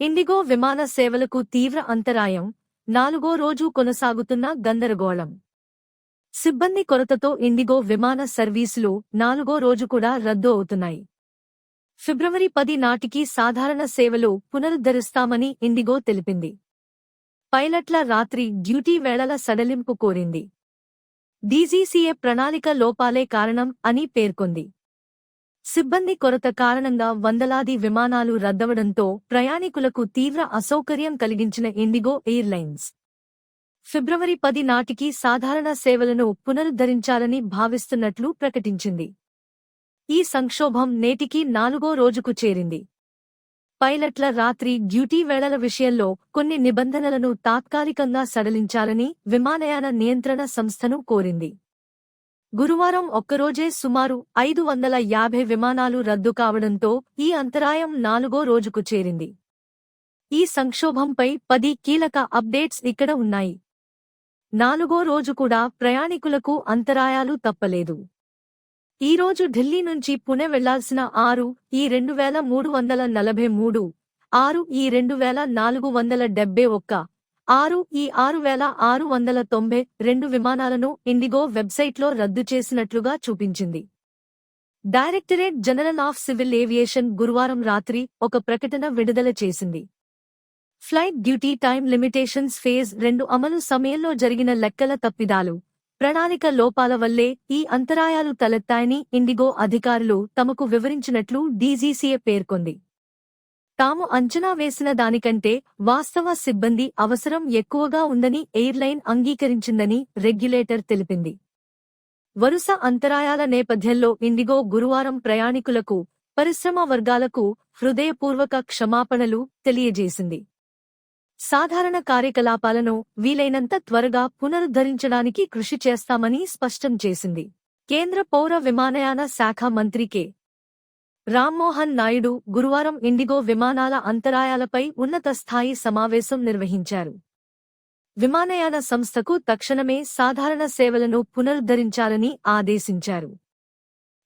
IndiGo విమాన సేవలకు తీవ్ర అంతరాయం నాలుగో రోజు కొనసాగుతున్న గందరగోళం. సిబ్బంది కొరతతో ఇండిగో విమాన సర్వీసులు నాలుగో రోజు కూడా రద్దు అవుతున్నాయి. ఫిబ్రవరి పది నాటికి సాధారణ సేవలు పునరుద్ధరిస్తామని ఇండిగో తెలిపింది. పైలట్ల రాత్రి డ్యూటీ వేళల సడలింపు కోరింది. డీజీసీఏ ప్రణాళిక లోపాలే కారణం అని పేర్కొంది. సిబ్బంది కొరత కారణంగా వందలాది విమానాలు రద్దవడంతో ప్రయాణికులకు తీవ్ర అసౌకర్యం కలిగించిన ఇండిగో ఎయిర్లైన్స్. ఫిబ్రవరి పది నాటికి సాధారణ సేవలను పునరుద్ధరించాలని భావిస్తున్నట్లు ప్రకటించింది. ఈ సంక్షోభం నేటికి నాలుగో రోజుకు చేరింది. పైలట్ల రాత్రి డ్యూటీ వేళల విషయంలో కొన్ని నిబంధనలను తాత్కాలికంగా సడలించాలని విమానయాన నియంత్రణ సంస్థను కోరింది. గురువారం ఒక్కరోజే సుమారు ఐదు వందల యాభై విమానాలు రద్దు కావడంతో ఈ అంతరాయం నాలుగో రోజుకు చేరింది. ఈ సంక్షోభంపై పది కీలక అప్డేట్స్ ఇక్కడ ఉన్నాయి. నాలుగో రోజు కూడా ప్రయాణికులకు అంతరాయాలు తప్పలేదు. ఈ రోజు ఢిల్లీ నుంచి పుణె వెళ్ళాల్సిన ఆరు ఈ రెండు వేల మూడు వందల నలభై మూడు ఆరు ఈ రెండు వేల నాలుగు వందల డెబ్బై ఒక్క ఆరు ఈ ఆరు వేల ఆరు వందల తొంభై రెండు విమానాలను ఇండిగో వెబ్సైట్లో రద్దు చేసినట్లుగా చూపించింది. Directorate general of civil aviation గురువారం రాత్రి ఒక ప్రకటన విడుదల చేసింది. Flight duty time limitations phase రెండు అమలు సమయంలో జరిగిన లెక్కల తప్పిదాలు ప్రణాళిక లోపాల వల్లే ఈ అంతరాయాలు తలెత్తాయని ఇండిగో అధికారులు తమకు వివరించినట్లు డీజీసీఏ పేర్కొంది. తాము అంచనా వేసిన దానికంటే వాస్తవ సిబ్బంది అవసరం ఎక్కువగా ఉందని ఎయిర్లైన్ అంగీకరించిందని రెగ్యులేటర్ తెలిపింది. వరుస అంతరాయాల నేపథ్యంలో ఇండిగో గురువారం ప్రయాణికులకు పరిశ్రమ వర్గాలకు హృదయపూర్వక క్షమాపణలు తెలియజేసింది. సాధారణ కార్యకలాపాలను వీలైనంత త్వరగా పునరుద్ధరించడానికి కృషి చేస్తామని స్పష్టం చేసింది. కేంద్ర పౌర విమానయాన శాఖ మంత్రి కె. రామ్మోహన్ నాయుడు గురువారం ఇండిగో విమానాల అంతరాయాలపై ఉన్నత స్థాయి సమావేశం నిర్వహించారు. విమానయాన సంస్థకు తక్షణమే సాధారణ సేవలను పునరుద్ధరించాలని ఆదేశించారు.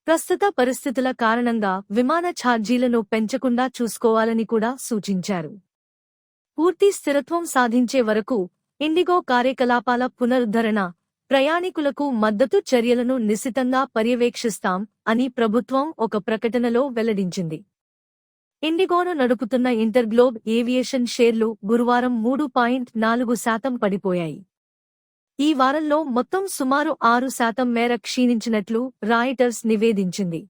ప్రస్తుత పరిస్థితుల కారణంగా విమాన ఛార్జీలను పెంచకుండా చూసుకోవాలని కూడా సూచించారు. పూర్తి స్థిరత్వం సాధించే వరకు ఇండిగో కార్యకలాపాల పునరుద్ధరణ ప్రయాణికులకు మద్దతు చర్యలను నిశితంగా పర్యవేక్షిస్తాం అని ప్రభుత్వం ఒక ప్రకటనలో వెల్లడించింది. ఇండిగోను నడుపుతున్న ఇంటర్గ్లోబ్ ఏవియేషన్ షేర్లు గురువారం మూడు పాయింట్ నాలుగు శాతం పడిపోయాయి. ఈ వారంలో మొత్తం సుమారు ఆరు శాతం మేర క్షీణించినట్లు రాయిటర్స్ నివేదించింది.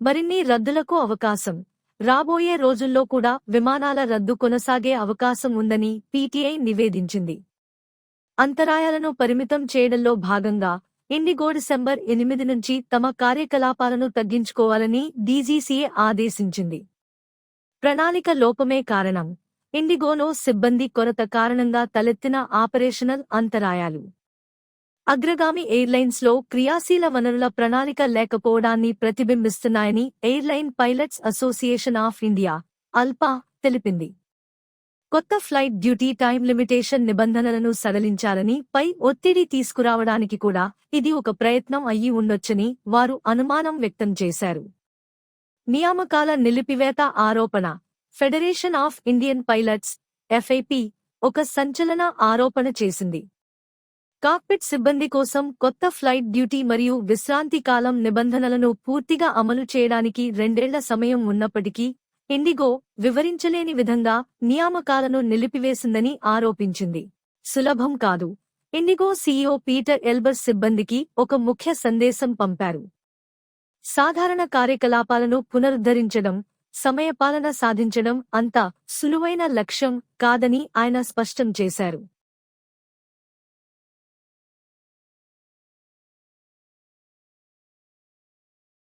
మరిన్ని రద్దులకు అవకాశం. రాబోయే రోజుల్లో కూడా విమానాల రద్దు కొనసాగే అవకాశం ఉందని పీటీఐ నివేదించింది. అంతరాయాలను పరిమితం చేయడంలో భాగంగా ఇండిగో డిసెంబర్ ఎనిమిది నుంచి తమ కార్యకలాపాలను తగ్గించుకోవాలని డీజీసీఏ ఆదేశించింది. ప్రణాళిక లోపమే కారణం. ఇండిగోలో సిబ్బంది కొరత కారణంగా తలెత్తిన ఆపరేషనల్ అంతరాయాలు. అగ్రగామి ఎయిర్లైన్స్లో క్రియాశీల వనరుల ప్రణాళిక లేకపోవడాన్ని ప్రతిబింబిస్తున్నాయని airline pilots association of India ALPA తెలిపింది. కొత్త ఫ్లైట్ డ్యూటీ టైం లిమిటేషన్ నిబంధనలను సడలించాలని పై ఒత్తిడి తీసుకురావడానికి కూడా ఇది ఒక ప్రయత్నం అయ్యి ఉండొచ్చని వారు అనుమానం వ్యక్తం చేశారు. నియామకాల నిలిపివేత ఆరోపణ. Federation of Indian pilots FIP ఒక సంచలన ఆరోపణ చేసింది. కాక్పిట్ సిబ్బంది కోసం కొత్త ఫ్లైట్ డ్యూటీ మరియు విశ్రాంతి కాలం నిబంధనలను పూర్తిగా అమలు చేయడానికి రెండేళ్ళ సమయం ఉన్నప్పటికీ ఇండిగో వివరించలేని విధంగా నియామకాలను నిలిపివేసిందని ఆరోపించింది. సులభం కాదు. ఇండిగో సీఈఓ పీటర్ ఎల్బర్ సిబ్బందికి ఒక ముఖ్య సందేశం పంపారు. సాధారణ కార్యకలాపాలను పునరుద్ధరించడం సమయపాలన సాధించడం అంత సులువైన లక్ష్యం కాదని ఆయన స్పష్టం చేశారు.